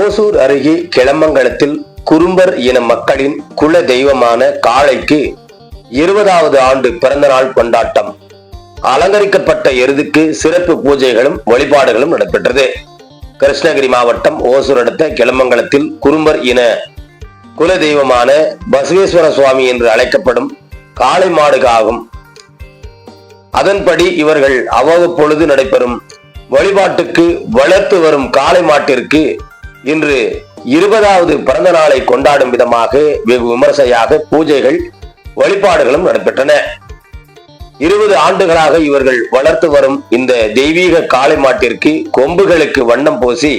ஓசூர் அருகே கிளமங்கலத்தில் குறும்பர் இன மக்களின் குல தெய்வமான காளைக்கு இருபதாவது ஆண்டு பிறந்த நாள் கொண்டாட்டம். அலங்கரிக்கப்பட்ட எருதுக்கு சிறப்பு பூஜைகளும் வழிபாடுகளும் நடைபெற்றது. கிருஷ்ணகிரி மாவட்டம் ஓசூர் அடுத்த கிளமங்கலத்தில் குறும்பர் இன குல தெய்வமான பசவேஸ்வர சுவாமி என்று அழைக்கப்படும் காளை மாடு ஆகும் அதன்படி இவர்கள் அவ்வப்பொழுது நடைபெறும் வழிபாட்டுக்கு வளர்த்து வரும் காளை மாட்டிற்கு இன்று இருபதாவது பிறந்த நாளை கொண்டாடும் விதமாக வெகு விமர்சையாக பூஜைகள் வழிபாடுகளும் நடைபெற்றன. இருபது ஆண்டுகளாக இவர்கள் வளர்த்து வரும் இந்த தெய்வீக காளை மாட்டிற்கு கொம்புகளுக்கு வண்ணம் பூசி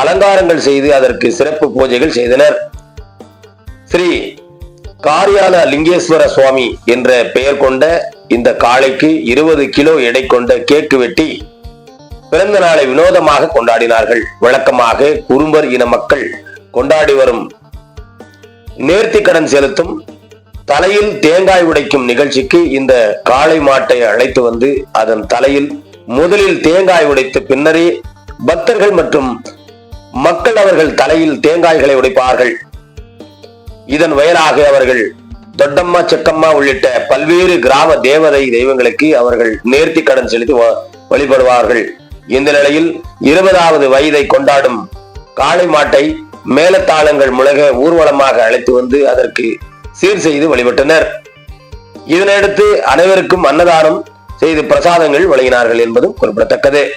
அலங்காரங்கள் செய்து அதற்கு சிறப்பு பூஜைகள் செய்தனர். ஸ்ரீ காரியால லிங்கேஸ்வர சுவாமி என்ற பெயர் கொண்ட இந்த காளைக்கு இருபது கிலோ எடை கொண்ட கேக்கு வெட்டி பிறந்த நாளை வினோதமாக கொண்டாடினார்கள். வழக்கமாக குறும்பர் இன மக்கள் கொண்டாடி வரும் நேர்த்தி கடன் செலுத்தும் தலையில் தேங்காய் உடைக்கும் நிகழ்ச்சிக்கு இந்த காளை மாட்டை அழைத்து வந்து அதன் தலையில் முதலில் தேங்காய் உடைத்து பின்னரே பக்தர்கள் மற்றும் மக்கள் அவர்கள் தலையில் தேங்காய்களை உடைப்பார்கள். இதன் வயலாக அவர்கள் தொட்டம்மா செக்கம்மா உள்ளிட்ட பல்வேறு கிராம தேவதை தெய்வங்களுக்கு அவர்கள் நேர்த்தி கடன் செலுத்தி வ- வழிபடுவார்கள். இந்த நிலையில் இருபதாவது வயதை கொண்டாடும் காளை மாட்டை மேலத்தாளங்கள் முழக ஊர்வலமாக அழைத்து வந்து அதற்கு சீர் செய்து வழிபட்டனர். இதனையடுத்து அனைவருக்கும் அன்னதானம் செய்து பிரசாதங்கள் வழங்கினார்கள் என்பதும் குறிப்பிடத்தக்கது.